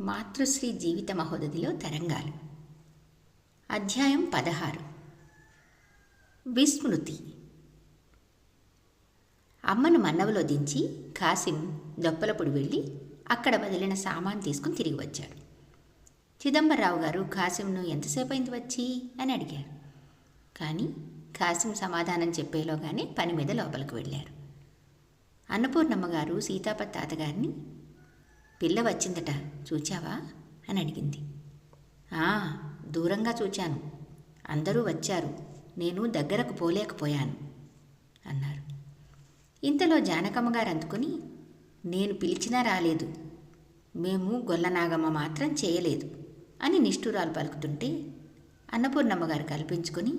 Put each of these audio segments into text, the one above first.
మాతృశ్రీ జీవిత మహోదధిలో తరంగాలు. అధ్యాయం పదహారు. విస్మృతి. అమ్మను మన్నవలో దించి కాసిం దొప్పలపొడి వెళ్ళి అక్కడ వదిలిన సామాన్ తీసుకుని తిరిగి వచ్చాడు. చిదంబరరావు గారు కాసింను ఎంతసేపు అయింది వచ్చి? అని అడిగారు కానీ కాసిం సమాధానం చెప్పేలోగానే పని మీద లోపలికి వెళ్ళారు. అన్నపూర్ణమ్మ గారు సీతాపతి తాతగారిని పిల్ల వచ్చిందట చూచావా? అని అడిగింది. "ఆ, దూరంగా చూచాను. అందరూ వచ్చారు. నేను దగ్గరకు పోలేకపోయాను అన్నారు. ఇంతలో జానకమ్మ గారు అందుకుని నేను పిలిచినా రాలేదు. మేము గొల్లనాగమ్మ మాత్రం చేయలేదు అని నిష్ఠురాలు పలుకుతుంటే అన్నపూర్ణమ్మ గారు కల్పించుకొని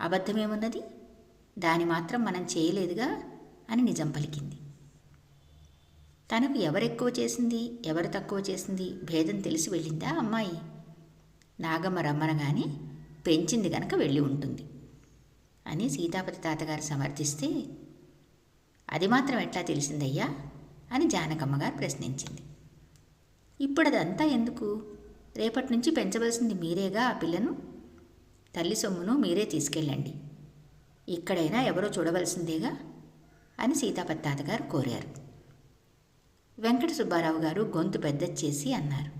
అబద్ధమేమున్నది? దాని మాత్రం మనం చేయలేదుగా అని నిజం పలికింది. తనకు ఎవరెక్కువ చేసింది ఎవరు తక్కువ చేసింది భేదం తెలిసి వెళ్ళిందా అమ్మాయి? నాగమ్మ రమ్మనగానే పెంచింది గనక వెళ్ళి ఉంటుంది అని సీతాపతి తాతగారు సమర్థిస్తే అది మాత్రం ఎట్లా తెలిసిందయ్యా అని జానకమ్మ గారు ప్రశ్నించింది. ఇప్పుడు అదంతా ఎందుకు? రేపటి నుంచి పెంచవలసింది మీరేగా ఆ పిల్లను? తల్లి సొమ్మును మీరే తీసుకెళ్ళండి. ఇక్కడైనా ఎవరో చూడవలసిందేగా అని సీతాపతి తాతగారు కోరారు. వెంకట సుబ్బారావు గారు గొంతు పెద్దచ్చేసి అన్నారు.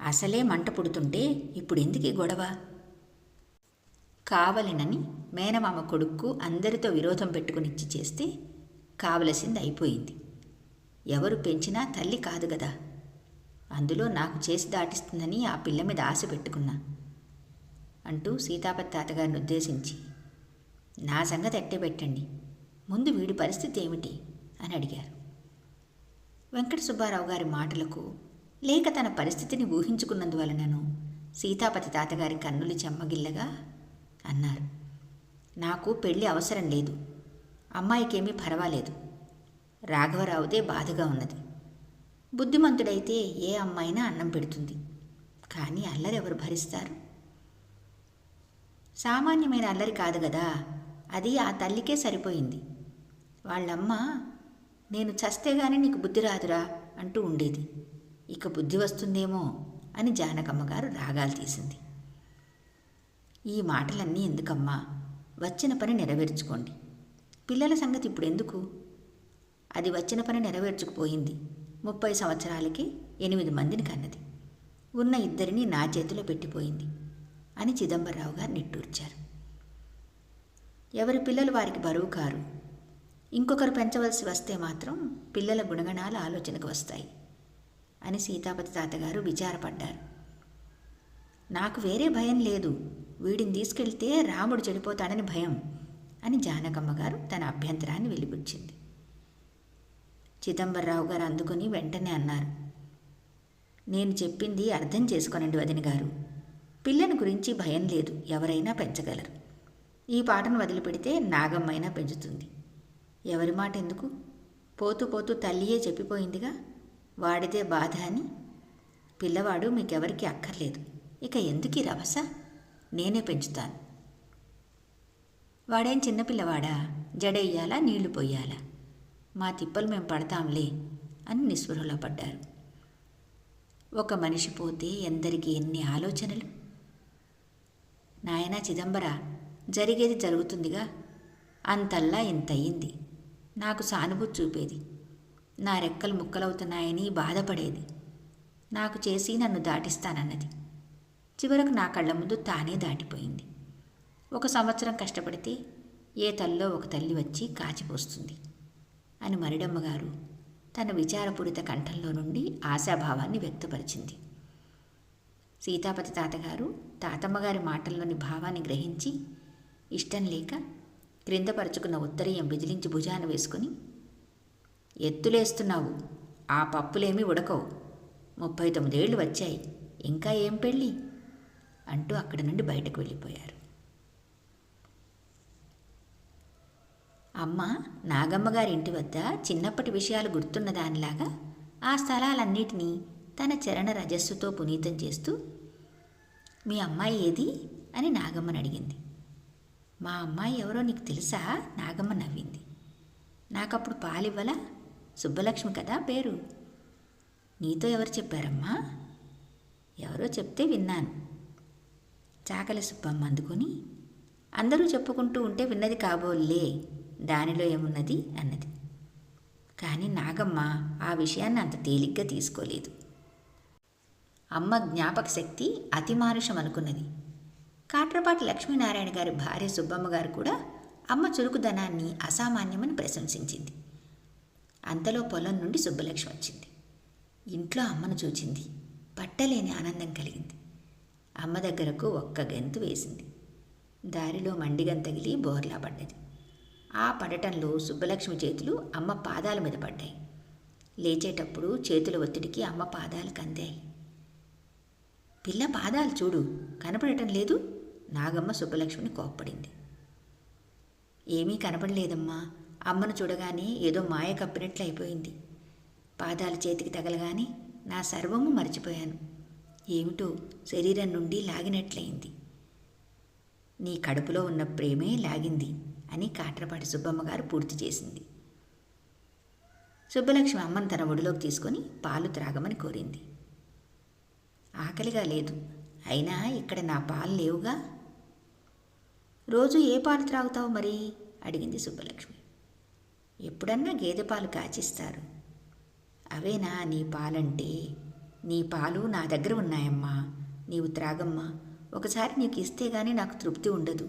అసలే మంట పుడుతుంటే ఇప్పుడు ఎందుకు గొడవ? కావలనని మేనమామ కొడుక్కు అందరితో విరోధం పెట్టుకునిచ్చి చేస్తే కావలసింది అయిపోయింది. ఎవరు పెంచినా తల్లి కాదు కదా అందులో నాకు చేసి దాటిస్తుందని ఆ పిల్ల మీద ఆశ పెట్టుకున్నా. అంటూ సీతాపతి తాతగారిని ఉద్దేశించి నా సంగతి ఎట్టే పెట్టండి. ముందు వీడి పరిస్థితి ఏమిటి? అని అడిగారు. వెంకట సుబ్బారావు గారి మాటలకు లేక తన పరిస్థితిని ఊహించుకున్నందువలనను సీతాపతి తాతగారి కన్నులు చెమ్మగిల్లగా అన్నారు. నాకు పెళ్ళి అవసరం లేదు. అమ్మాయికేమీ పర్వాలేదు. రాఘవరావుదే బాధగా ఉన్నది. బుద్ధిమంతుడైతే ఏ అమ్మాయినా అన్నం పెడుతుంది. కానీ అల్లరెవరు భరిస్తారు? సామాన్యమైన అల్లరి కాదు కదా అది ఆ తల్లికే సరిపోయింది. వాళ్ళమ్మ నేను చస్తే గాని నీకు బుద్ధి రాదురా అంటూ ఉండేది. ఇక బుద్ధి వస్తుందేమో అని జానకమ్మ గారు రాగాలు తీసింది. ఈ మాటలన్నీ ఎందుకమ్మా? వచ్చిన పని నెరవేర్చుకోండి. పిల్లల సంగతి ఇప్పుడు ఎందుకు? అది వచ్చిన పని నెరవేర్చుకుపోయింది. ముప్పై సంవత్సరాలకి ఎనిమిది మందిని కన్నది. ఉన్న ఇద్దరిని నా చేతిలో పెట్టిపోయింది అని చిదంబరరావు గారు నిట్టూర్చారు. ఎవరి పిల్లలు వారికి బరువు కారు? ఇంకొకరు పెంచవలసి వస్తే మాత్రం పిల్లల గుణగణాలు ఆలోచనకు వస్తాయి అని సీతాపతి తాతగారు విచారపడ్డారు. నాకు వేరే భయం లేదు. వీడిని తీసుకెళ్తే రాముడు చెడిపోతాడని భయం అని జానకమ్మ గారు తన అభ్యంతరాన్ని వెలిబుచ్చింది. చిదంబరరావు గారు అందుకుని వెంటనే అన్నారు నేను చెప్పింది అర్థం చేసుకోనండి వదిన గారు. పిల్లని గురించి భయం లేదు ఎవరైనా పెంచగలరు. ఈ పాటను వదిలిపెడితే నాగమ్మైనా పెంచుతుంది. ఎవరి మాట ఎందుకు పోతూ పోతూ తల్లియే చెప్పిపోయిందిగా. వాడితే బాధ అని. పిల్లవాడు మీకెవరికి అక్కర్లేదు. ఇక ఎందుకు రవస? నేనే పెంచుతాను. వాడేం చిన్నపిల్లవాడా జడెయ్యాలా? నీళ్ళు పొయ్యాలా? మా తిప్పలు మేము పడతాంలే అని నిస్పృహలో పడ్డారు. ఒక మనిషి పోతే ఎందరికి ఎన్ని ఆలోచనలు? నాయనా చిదంబర జరిగేది జరుగుతుందిగా. అంతల్లా ఇంతయింది నాకు సానుభూతి చూపేది. నా రెక్కలు ముక్కలవుతున్నాయని బాధపడేది. నాకు చేసి నన్ను దాటిస్తానన్నది. చివరకు నా కళ్ళ ముందు తానే దాటిపోయింది. ఒక సంవత్సరం కష్టపడితే ఏ తల్లో ఒక తల్లి వచ్చి కాచిపోస్తుంది అని మరిడమ్మగారు తన విచారపూరిత కంఠంలో నుండి ఆశాభావాన్ని వ్యక్తపరిచింది. సీతాపతి తాతగారు తాతమ్మగారి మాటల్లోని భావాన్ని గ్రహించి ఇష్టం లేక క్రిందపరచుకున్న ఉత్తరీయం విజిలించి భుజాన వేసుకుని ఎత్తులేస్తున్నావు ఆ పప్పులేమీ ఉడకవు. ముప్పై తొమ్మిదేళ్ళు వచ్చాయి ఇంకా ఏం పెళ్ళి? అంటూ అక్కడి నుండి బయటకు వెళ్ళిపోయారు. అమ్మ నాగమ్మగారింటి ఇంటి వద్ద చిన్నప్పటి విషయాలు గుర్తున్న దానిలాగా ఆ స్థలాలన్నిటినీ తన చరణ రజస్సుతో పునీతం చేస్తూ మీ అమ్మాయి ఏది? అని నాగమ్మని అడిగింది. మా అమ్మాయి ఎవరో నీకు తెలుసా? నాగమ్మ నవ్వింది. నాకప్పుడు పాలివ్వలా? సుబ్బలక్ష్మి కదా పేరు. నీతో ఎవరు చెప్పారమ్మా? ఎవరో చెప్తే విన్నాను. చాకలి సుబ్బమ్మ అందుకొని అందరూ చెప్పుకుంటూ ఉంటే విన్నది కాబోలే దానిలో ఏమున్నది అన్నది. కానీ నాగమ్మ ఆ విషయాన్ని అంత తేలిగ్గా తీసుకోలేదు. అమ్మ జ్ఞాపక శక్తి అతిమానుషం అనుకున్నది. కాట్రపాటి లక్ష్మీనారాయణ గారి భార్య సుబ్బమ్మ గారు కూడా అమ్మ చురుకుదనాన్ని అసామాన్యమని ప్రశంసించింది. అంతలో పొలం నుండి సుబ్బలక్ష్మి వచ్చింది. ఇంట్లో అమ్మను చూచింది. పట్టలేని ఆనందం కలిగింది. అమ్మ దగ్గరకు ఒక్క గెంతు వేసింది. దారిలో మండిగం తగిలి బోర్లా పడ్డది. ఆ పడటంలో సుబ్బలక్ష్మి చేతులు అమ్మ పాదాల మీద పడ్డాయి. లేచేటప్పుడు చేతుల ఒత్తిడికి అమ్మ పాదాలు కందాయి. పిల్ల పాదాలు చూడు కనపడటం లేదు? నాగమ్మ సుబ్బలక్ష్మిని కోప్పడింది. ఏమీ కనపడలేదమ్మా. అమ్మను చూడగానే ఏదో మాయ కప్పినట్లు అయిపోయింది. పాదాలు చేతికి తగలగానే నా సర్వము మర్చిపోయాను. ఏమిటో శరీరం నుండి లాగినట్లయింది. నీ కడుపులో ఉన్న ప్రేమే లాగింది అని కాట్రపాటి సుబ్బమ్మ గారు పూర్తి చేసింది. సుబ్బలక్ష్మి అమ్మను తన ఒడిలోకి తీసుకొని పాలు త్రాగమని కోరింది. ఆకలిగా లేదు. అయినా ఇక్కడ నా పాలు లేవుగా. రోజు ఏ పాలు త్రాగుతావు మరి? అడిగింది సుబ్బలక్ష్మి. ఎప్పుడన్నా గేదె పాలు కాచిస్తారు. అవేనా నీ పాలంటే? నీ పాలు నా దగ్గర ఉన్నాయమ్మా. నీవు త్రాగమ్మా. ఒకసారి నీకు ఇస్తే గానీ నాకు తృప్తి ఉండదు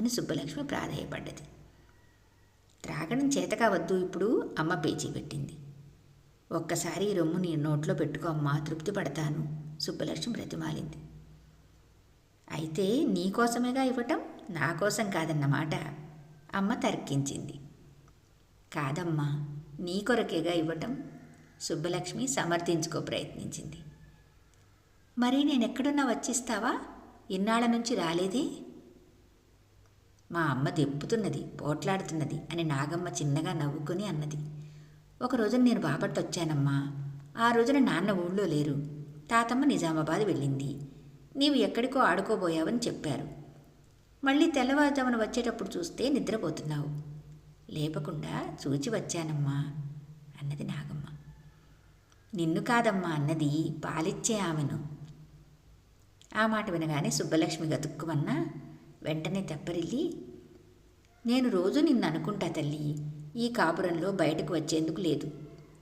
అని సుబ్బలక్ష్మి ప్రాధాయపడ్డది. త్రాగడం చేతకావద్దు ఇప్పుడు అమ్మ పేచీ పెట్టింది. ఒక్కసారి ఈ రొమ్ము నీ నోట్లో పెట్టుకో అమ్మా తృప్తి పడతాను సుబ్బలక్ష్మి బ్రతిమాలింది. అయితే నీకోసమేగా ఇవ్వటం? నా కోసం కాదన్నమాట. అమ్మ తర్కించింది. కాదమ్మా నీ కొరకేగా ఇవ్వటం సుబ్బలక్ష్మి సమర్థించుకో ప్రయత్నించింది. మరి నేనెక్కడున్నా వచ్చిస్తావా? ఇన్నాళ్ళ నుంచి రాలేదే? మా అమ్మ దెప్పుతున్నది పోట్లాడుతున్నది అని నాగమ్మ చిన్నగా నవ్వుకొని అన్నది. ఒక రోజున నేను బాపట్ వచ్చానమ్మా. ఆ రోజున నాన్న ఊళ్ళో లేరు. తాతమ్మ నిజామాబాద్ వెళ్ళింది. నీవు ఎక్కడికో ఆడుకోబోయావని చెప్పారు. మళ్ళీ తెల్లవారుజామున వచ్చేటప్పుడు చూస్తే నిద్రపోతున్నావు. లేపకుండా చూచి వచ్చానమ్మా అన్నది నాగమ్మ. నిన్ను కాదమ్మా అన్నది పాలిచ్చే ఆమెను. ఆ మాట వినగానే సుబ్బలక్ష్మి గతుక్కుమన్నా వెంటనే తెప్పరిల్లి నేను రోజు నిన్ను అనుకుంటా తల్లి ఈ కాపురంలో బయటకు వచ్చేందుకు లేదు.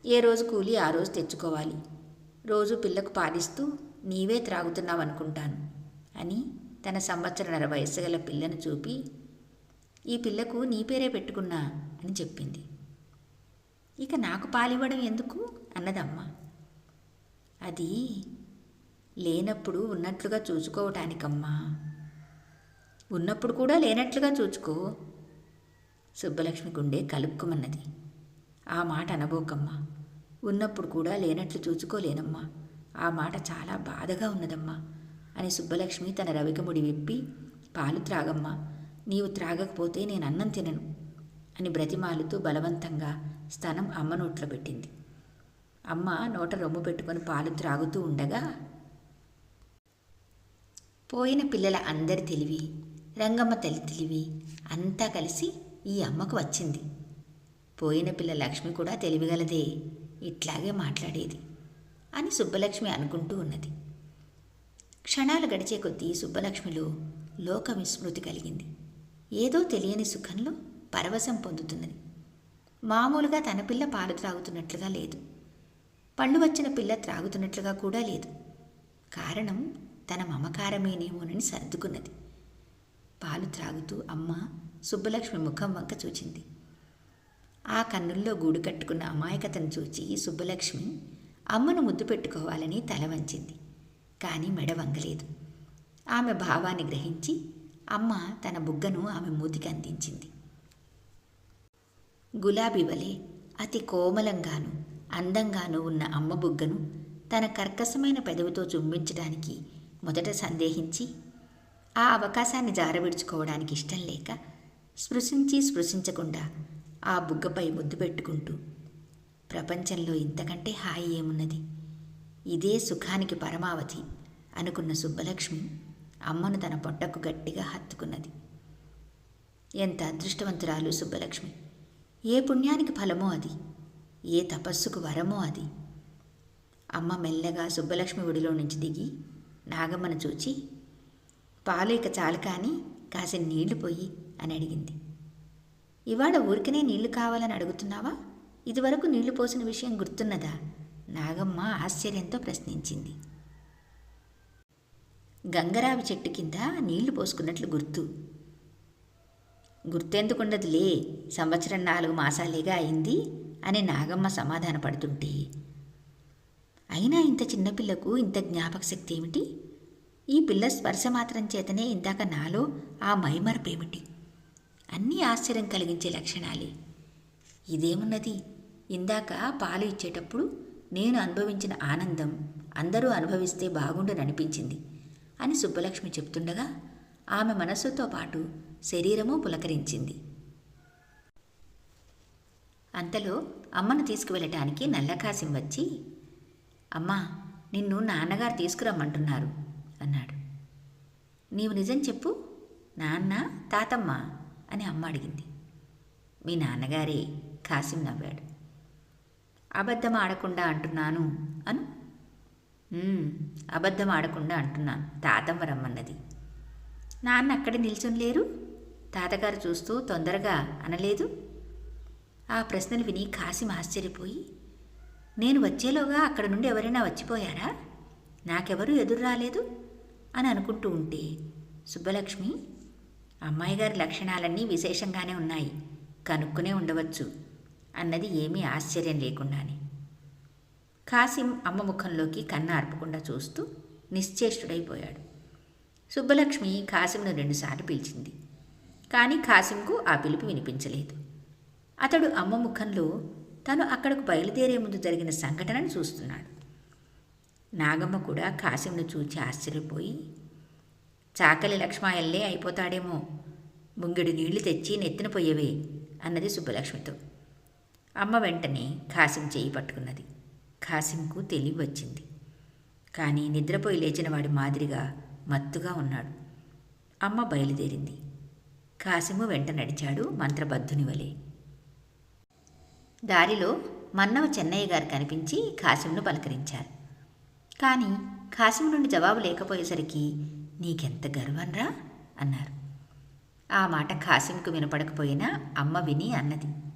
ఏ రోజు కూలి ఆ రోజు తెచ్చుకోవాలి. రోజు పిల్లకు పాలిస్తూ నీవే త్రాగుతున్నావు అనుకుంటాను అని తన సంవత్సరన్నర వయస్సు గల పిల్లను చూపి ఈ పిల్లకు నీ పేరే పెట్టుకున్నా అని చెప్పింది. ఇక నాకు పాలివ్వడం ఎందుకు? అన్నదమ్మ. అది లేనప్పుడు ఉన్నట్లుగా చూసుకోవటానికమ్మా ఉన్నప్పుడు కూడా లేనట్లుగా చూచుకో సుబ్బలక్ష్మి గుండె కలుపుకోమన్నది ఆ మాట అనబోకమ్మా. ఉన్నప్పుడు కూడా లేనట్లు చూచుకోలేనమ్మా. ఆ మాట చాలా బాధగా ఉన్నదమ్మా. అని సుబ్బలక్ష్మి తన రవికముడి విప్పి పాలు త్రాగమ్మా నీవు త్రాగకపోతే నేను అన్నం తినను అని బ్రతిమాలుతూ బలవంతంగా స్తనం అమ్మ నోట్లో పెట్టింది. అమ్మ నోట రొమ్ము పెట్టుకొని పాలు త్రాగుతూ ఉండగా పోయిన పిల్లల అందరి తెలివి రంగమ్మ తల్లి తెలివి అంతా కలిసి ఈ అమ్మకు వచ్చింది. పోయిన పిల్ల లక్ష్మి కూడా తెలివిగలదే ఇట్లాగే మాట్లాడేది అని సుబ్బలక్ష్మి అనుకుంటూ ఉన్నది. క్షణాలు గడిచే కొద్దీ సుబ్బలక్ష్మిలో లోక విస్మృతి కలిగింది. ఏదో తెలియని సుఖంలో పరవశం పొందుతున్నది. మామూలుగా తన పిల్ల పాలు త్రాగుతున్నట్లుగా లేదు. పళ్ళు వచ్చిన పిల్ల త్రాగుతున్నట్లుగా కూడా లేదు. కారణం తన మమకారమేనేమోనని సర్దుకున్నది. పాలు త్రాగుతూ అమ్మ సుబ్బలక్ష్మి ముఖం వంక చూచింది. ఆ కన్నుల్లో గూడు కట్టుకున్న అమాయకతను చూచి సుబ్బలక్ష్మి అమ్మను ముద్దు పెట్టుకోవాలని తల వంచింది. కానీ మెడ వంగలేదు ఆమె భావాన్ని గ్రహించి అమ్మ తన బుగ్గను ఆమె మూతికి అందించింది. గులాబీ వలె అతి కోమలంగాను అందంగాను ఉన్న అమ్మ బుగ్గను తన కర్కశమైన పెదవితో చుంబించడానికి మొదట సందేహించి ఆ అవకాశాన్ని జారవిడుచుకోవడానికి ఇష్టం లేక స్పృశించి స్పృశించకుండా ఆ బుగ్గపై ముద్దు పెట్టుకుంటూ ప్రపంచంలో ఇంతకంటే హాయి ఏమున్నది? ఇదే సుఖానికి పరమావధి అనుకున్న సుబ్బలక్ష్మి అమ్మను తన పొట్టకు గట్టిగా హత్తుకున్నది. ఎంత అదృష్టవంతురాలు సుబ్బలక్ష్మి! ఏ పుణ్యానికి ఫలమో అది ఏ తపస్సుకు వరమో అది. అమ్మ మెల్లగా సుబ్బలక్ష్మి ఒడిలో నుంచి దిగి నాగమ్మను చూచి పాలు ఇక చాలు కానీ కాసిన నీళ్ళు పోయి అని అడిగింది. ఇవాళ ఊరికనే నీళ్ళు కావాలని అడుగుతున్నావా? ఇదివరకు నీళ్ళు పోసిన విషయం గుర్తున్నదా? నాగమ్మ ఆశ్చర్యంతో ప్రశ్నించింది. గంగరావి చెట్టు కింద నీళ్ళు పోసుకున్నట్లు గుర్తు. గుర్తెందుకుండదులే? సంవత్సరం నాలుగు మాసాలేగా అయింది అని నాగమ్మ సమాధాన పడుతుంటే అయినా ఇంత చిన్నపిల్లకు ఇంత జ్ఞాపక శక్తి ఏమిటి ఈ పిల్ల స్పర్శ మాత్రం చేతనే ఇందాక నాలో ఆ మైమరపేమిటి? అన్నీ ఆశ్చర్యం కలిగించే లక్షణాలే. ఇదేమున్నది? ఇందాక పాలు ఇచ్చేటప్పుడు నేను అనుభవించిన ఆనందం అందరూ అనుభవిస్తే బాగుండననిపించింది అని సుబ్బలక్ష్మి చెప్తుండగా ఆమె మనస్సుతో పాటు శరీరము పులకరించింది. అంతలో అమ్మను తీసుకువెళ్ళటానికి నల్లకాశం వచ్చి అమ్మా నిన్ను నాన్నగారు తీసుకురమ్మంటున్నారు అన్నాడు. నీవు నిజం చెప్పు నాన్న తాతమ్మ అని అమ్మ అడిగింది. మీ నాన్నగారే కాసిం నవ్వాడు. అబద్ధం ఆడకుండా అంటున్నాను అను. అబద్ధం ఆడకుండా అంటున్నాను. తాతమ్మ రమ్మన్నది. నాన్న అక్కడ నిల్చొని లేరు? తాతగారు చూస్తూ తొందరగా అనలేదు. ఆ ప్రశ్నలు విని కాసిం ఆశ్చర్యపోయి నేను వచ్చేలోగా అక్కడ నుండి ఎవరైనా వచ్చిపోయారా? నాకెవరూ ఎదురు రాలేదు అని అనుకుంటూ ఉంటే సుబ్బలక్ష్మి అమ్మాయి గారి లక్షణాలన్నీ విశేషంగానే ఉన్నాయి. కనుక్కునే ఉండవచ్చు. అన్నది ఏమీ ఆశ్చర్యం లేకుండానే. కాసిం అమ్మ ముఖంలోకి కన్న అర్పకుండా చూస్తూ నిశ్చేష్టుడైపోయాడు. సుబ్బలక్ష్మి కాసింను రెండుసార్లు పిలిచింది. కానీ కాసింకు ఆ పిలుపు వినిపించలేదు. అతడు అమ్మ ముఖంలో తను అక్కడకు బయలుదేరే ముందు జరిగిన సంఘటనను చూస్తున్నాడు. నాగమ్మ కూడా కాసింను చూచి ఆశ్చర్యపోయి చాకలి లక్ష్మాయల్లే అయిపోతాడేమో. ముంగిడు నీళ్ళు తెచ్చి నెత్తిన పోయేవే అన్నది సుబ్బలక్ష్మితో. అమ్మ వెంటనే ఖాసిం చేయి పట్టుకున్నది. ఖాసింకు తెలివి వచ్చింది. కానీ నిద్రపోయి లేచిన వాడి మాదిరిగా మత్తుగా ఉన్నాడు. అమ్మ బయలుదేరింది. కాసిము వెంట నడిచాడు మంత్రబద్ధుని వలె. దారిలో మన్నవ చెన్నయ్య గారు కనిపించి కాసిమును పలకరించారు. కానీ కాసిము నుండి జవాబు లేకపోయేసరికి నీకెంత గర్వంరా? అన్నారు. ఆ మాట కాసింకు వినపడకపోయినా అమ్మ విని అన్నది.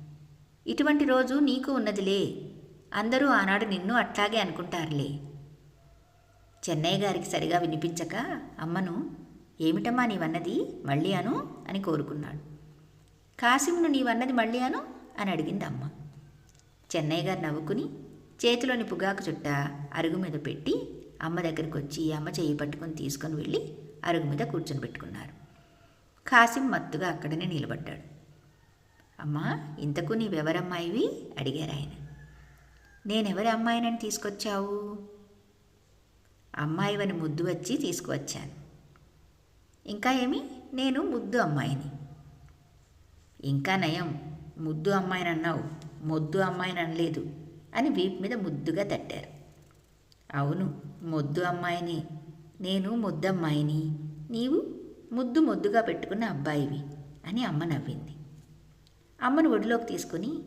ఇటువంటి రోజు నీకు ఉన్నదిలే. అందరూ ఆనాడు నిన్ను అట్లాగే అనుకుంటారులే. చెన్నయ్య గారికి సరిగా వినిపించక అమ్మను ఏమిటమ్మా నీవన్నది? మళ్ళీ అను? అని కోరుకున్నాడు. కాసిమును నీవన్నది మళ్ళీ అను? అని అడిగింది అమ్మ. చెన్నయ్య గారు నవ్వుకుని చేతిలోని పుగాకు చుట్ట అరుగు మీద పెట్టి అమ్మ దగ్గరికి వచ్చి అమ్మ చేయి పట్టుకొని తీసుకొని వెళ్ళి అరుగు మీద కూర్చొని పెట్టుకున్నారు. కాసిం మత్తుగా అక్కడనే నిలబడ్డాడు. అమ్మా ఇంతకు నీవెవరమ్మాయివి అడిగారు ఆయన. నేనెవరి అమ్మాయినని తీసుకొచ్చావు? అమ్మాయివని ముద్దు వచ్చి తీసుకువచ్చాను. ఇంకా ఏమి? నేను ముద్దు అమ్మాయిని. ఇంకా నయం ముద్దు అమ్మాయిని అన్నావు మొద్దు అమ్మాయిని అనలేదు అని వీపు మీద ముద్దుగా తట్టారు. అవును మొద్దు అమ్మాయిని నేను ముద్దమ్మాయిని నీవు ముద్దు ముద్దుగా పెట్టుకున్న అబ్బాయివి అని అమ్మ నవ్వింది. అమ్మను ఒడిలోకి తీసుకుని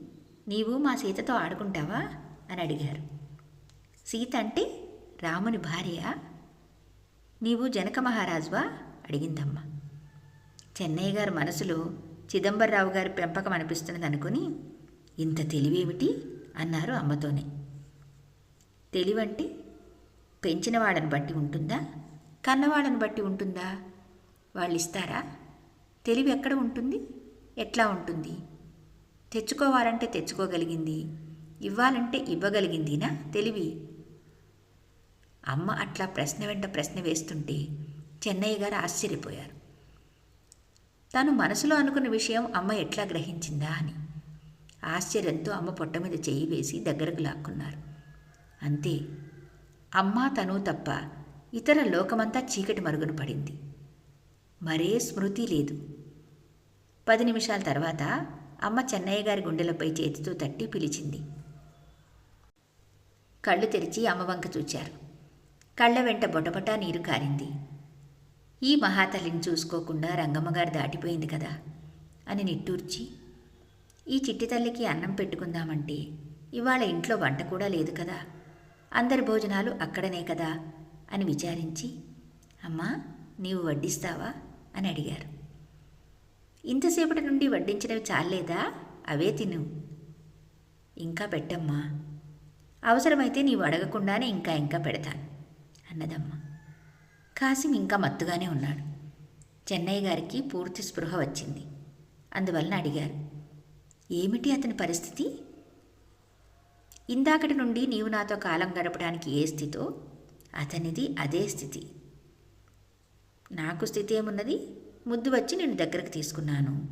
నీవు మా సీతతో ఆడుకుంటావా? అని అడిగారు. సీత అంటే రాముని భార్య. నీవు జనక మహారాజువా? అడిగిందమ్మ. చెన్నయ్య గారి మనసులో చిదంబరరావు గారి పెంపకం అనిపిస్తున్నది అనుకుని ఇంత తెలివేమిటి? అన్నారు అమ్మతోనే. తెలివంటే పెంచిన వాళ్ళని బట్టి ఉంటుందా? కన్నవాళ్ళని బట్టి ఉంటుందా? వాళ్ళు ఇస్తారా తెలివి ఎక్కడ ఉంటుంది? ఎట్లా ఉంటుంది? తెచ్చుకోవాలంటే తెచ్చుకోగలిగింది. ఇవ్వాలంటే ఇవ్వగలిగిందినా తెలివి. అమ్మ అట్లా ప్రశ్న వెంట ప్రశ్న వేస్తుంటే చెన్నయ్య గారు ఆశ్చర్యపోయారు. తను మనసులో అనుకున్న విషయం అమ్మ ఎట్లా గ్రహించిందా అని. ఆశ్చర్యంతో అమ్మ పొట్ట మీద చెయ్యి వేసి దగ్గరకు లాక్కున్నారు. అంతే. అమ్మ తను తప్ప ఇతర లోకమంతా చీకటి మరుగున పడింది. మరే స్మృతి లేదు. పది నిమిషాల తర్వాత అమ్మ చెన్నయ్య గారి గుండెలపై చేతితో తట్టి పిలిచింది. కళ్ళు తెరిచి అమ్మవంక చూచారు. కళ్ళ వెంట బొటబొటా నీరు కారింది. ఈ మహాతల్లిని చూసుకోకుండా రంగమ్మగారు దాటిపోయింది కదా అని నిట్టూర్చి ఈ చిట్టి తల్లికి అన్నం పెట్టుకుందామంటే ఇవాళ ఇంట్లో వంట కూడా లేదు కదా అందరి భోజనాలు అక్కడనే కదా అని విచారించి అమ్మా నీవు వడ్డిస్తావా అని అడిగారు. ఇంతసేపటి నుండి వడ్డించినవి చాలేదా అవే తిను. ఇంకా పెట్టమ్మా. అవసరమైతే నీవు అడగకుండానే ఇంకా ఇంకా పెడతాను అన్నదమ్మ. కాసిం ఇంకా మత్తుగానే ఉన్నాడు. చెన్నయ్య గారికి పూర్తి స్పృహ వచ్చింది. అందువలన అడిగారు ఏమిటి అతని పరిస్థితి? ఇందాకటి నుండి నీవు నాతో కాలం గడపడానికి ఏ స్థితో? అతనిది అదే స్థితి. నాకు స్థితి ఏమున్నది? ముద్దు వచ్చి నేను దగ్గరకు తీసుకున్నాను.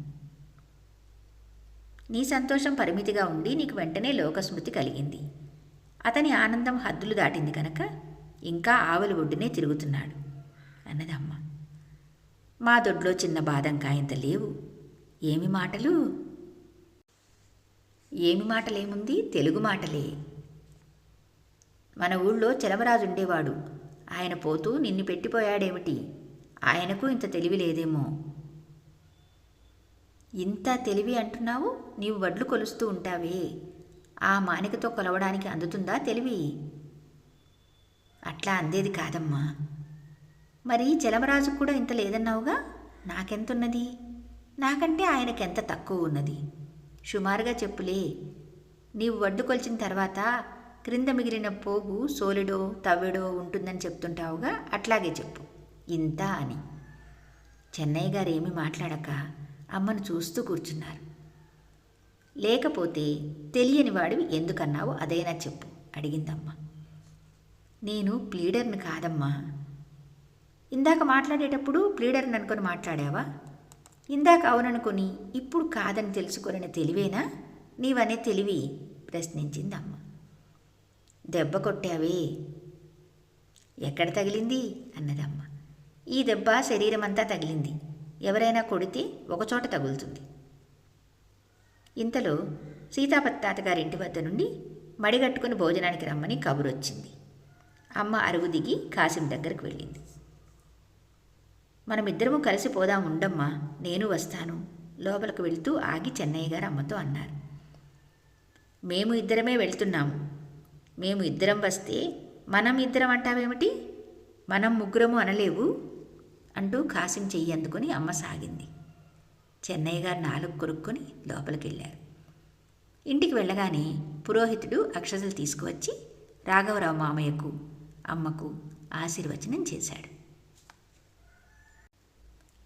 నీ సంతోషం పరిమితిగా ఉండి నీకు వెంటనే లోకస్మృతి కలిగింది. అతని ఆనందం హద్దులు దాటింది కనుక ఇంకా ఆవలి ఒడ్డునే తిరుగుతున్నాడు అన్నదమ్మ. మా దొడ్లో చిన్న బాదంకాయంత లేవు. ఏమి మాటలు? ఏమి మాటలేముంది? తెలుగు మాటలే. మన ఊళ్ళో చెలమరాజు ఉండేవాడు ఆయన పోతూ నిన్ను పెట్టిపోయాడేమిటి? ఆయనకు ఇంత తెలివి లేదేమో. ఇంత తెలివి అంటున్నావు? నీవు వడ్లు కొలుస్తూ ఉంటావే. ఆ మానికతో కొలవడానికి అందుతుందా తెలివి? అట్లా అందేది కాదమ్మా. మరి చలమరాజు కూడా ఇంత లేదన్నావుగా? నాకెంతున్నది? నాకంటే ఆయనకెంత తక్కువ ఉన్నది? సుమారుగా చెప్పులే. నీవు వడ్డు కొలిచిన తర్వాత క్రింద మిగిలిన పోగు సోలిడో తవ్వెడో ఉంటుందని చెప్తుంటావుగా? అట్లాగే చెప్పు. ఇంత అని. చెన్నయ్య గారు ఏమీ మాట్లాడక అమ్మను చూస్తూ కూర్చున్నారు. లేకపోతే తెలియని వాడివి ఎందుకన్నావు అదైనా చెప్పు అడిగిందమ్మ. నేను ప్లీడర్ని కాదమ్మా. ఇందాక మాట్లాడేటప్పుడు ప్లీడర్ని అనుకొని మాట్లాడావా? ఇందాక అవుననుకొని ఇప్పుడు కాదని తెలుసుకొనిన తెలివేనా? నీవనే తెలివి ప్రశ్నించిందమ్మ. దెబ్బ కొట్టావే. ఎక్కడ తగిలింది? అన్నదమ్మ. ఈ దెబ్బ శరీరం అంతా తగిలింది. ఎవరైనా కొడితే ఒకచోట తగులుతుంది. ఇంతలో సీతాపతి తాతగారి ఇంటి వద్ద నుండి మడిగట్టుకుని భోజనానికి రమ్మని కబురొచ్చింది అమ్మ అరుగు దిగి కాసిం దగ్గరకు వెళ్ళింది. మనమిద్దరము కలిసి పోదాం ఉండమ్మా నేను వస్తాను లోపలికి వెళ్తూ ఆగి చెన్నయ్య గారు అమ్మతో అన్నారు. మేము ఇద్దరమే వెళ్తున్నాము. మేము ఇద్దరం వస్తే మనం ఇద్దరం అంటావేమిటి? మనం ముగ్గురము అనలేవు. అంటూ కాసిం చెయ్యి అందుకొని అమ్మ సాగింది. చెన్నయ్య గారు నాలుగు కొరుక్కొని లోపలికి వెళ్ళారు ఇంటికి వెళ్ళగానే పురోహితుడు అక్షతలు తీసుకువచ్చి రాఘవరావు మామయ్యకు అమ్మకు ఆశీర్వచనం చేశాడు.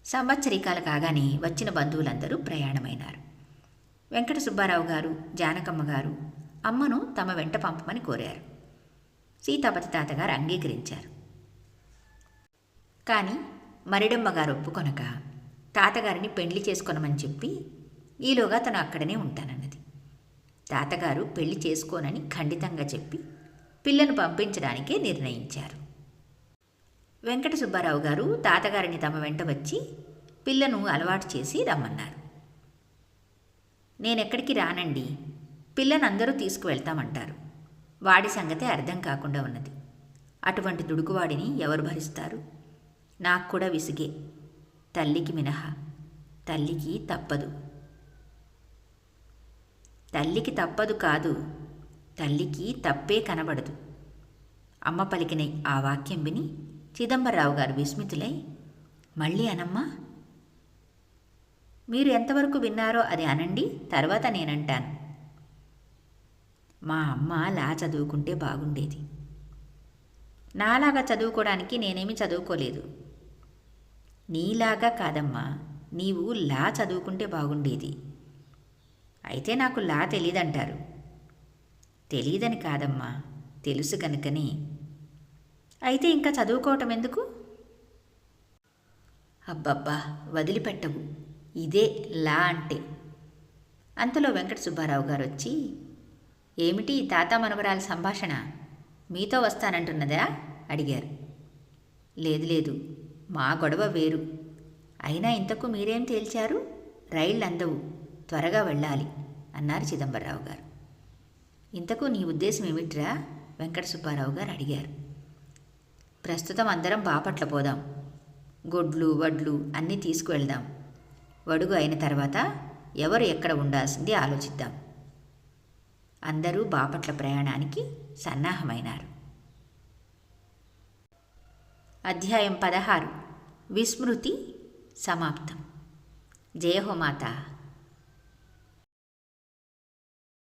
సంవత్సరీకాలు కాగానే వచ్చిన బంధువులందరూ ప్రయాణమైనారు. వెంకట సుబ్బారావు గారు జానకమ్మ గారు అమ్మను తమ వెంట పంపమని కోరారు. సీతాపతి తాతగారు అంగీకరించారు. కానీ మరిడమ్మ గారు ఒప్పుకొనక తాతగారిని పెళ్ళి చేసుకొనమని చెప్పి ఈలోగా తను అక్కడనే ఉంటానన్నది. తాతగారు పెళ్ళి చేసుకోనని ఖండితంగా చెప్పి పిల్లను పంపించడానికే నిర్ణయించారు. వెంకట సుబ్బారావు గారు తాతగారిని తమ వెంట వచ్చి పిల్లను అలవాటు చేసి రమ్మన్నారు. నేనెక్కడికి రానండి. పిల్లను అందరూ తీసుకువెళ్తామంటారు. వాడి సంగతే అర్థం కాకుండా ఉన్నది. అటువంటి దుడుకువాడిని ఎవరు భరిస్తారు? నాకు కూడా విసిగే. తల్లికి మినహా. తల్లికి తప్పదు. తల్లికి తప్పదు కాదు తల్లికి తప్పే కనబడదు. అమ్మ పలికిన ఆ వాక్యం విని చిదంబరరావు గారు విస్మితులై మళ్ళీ అనమ్మా మీరు ఎంతవరకు విన్నారో అది అనండి తర్వాత నేనంటాను. మా అమ్మ లా చదువుకుంటే బాగుండేది. నాలాగా చదువుకోవడానికి నేనేమి చదువుకోలేదు. నీలాగా కాదమ్మా. నీవు లా చదువుకుంటే బాగుండేది. అయితే నాకు లా తెలీదంటారు. తెలీదని కాదమ్మా. తెలుసు కనుకనే అయితే ఇంకా చదువుకోవటం ఎందుకు? అబ్బబ్బా! వదిలిపెట్టవు ఇదే లా అంటే. అంతలో వెంకట సుబ్బారావు గారు వచ్చి ఏమిటి తాత మనవరాల సంభాషణ? మీతో వస్తానంటున్నదా? అడిగారు. లేదు లేదు. మా గొడవ వేరు. అయినా ఇంతకు మీరేం తేల్చారు? రైళ్ళు అందవు. త్వరగా వెళ్ళాలి అన్నారు చిదంబరరావు గారు. ఇంతకు నీ ఉద్దేశం ఏమిట్రా? వెంకట సుబ్బారావు గారు అడిగారు. ప్రస్తుతం అందరం బాపట్ల పోదాం. గొడ్లు వడ్లు అన్నీ తీసుకువెళ్దాం. వడుగు అయిన తర్వాత ఎవరు ఎక్కడ ఉండాల్సింది ఆలోచిద్దాం. అందరూ బాపట్ల ప్రయాణానికి సన్నాహమైనారు. అధ్యాయం పదహారు. విస్మృతి సమాప్తం. జయహోమాత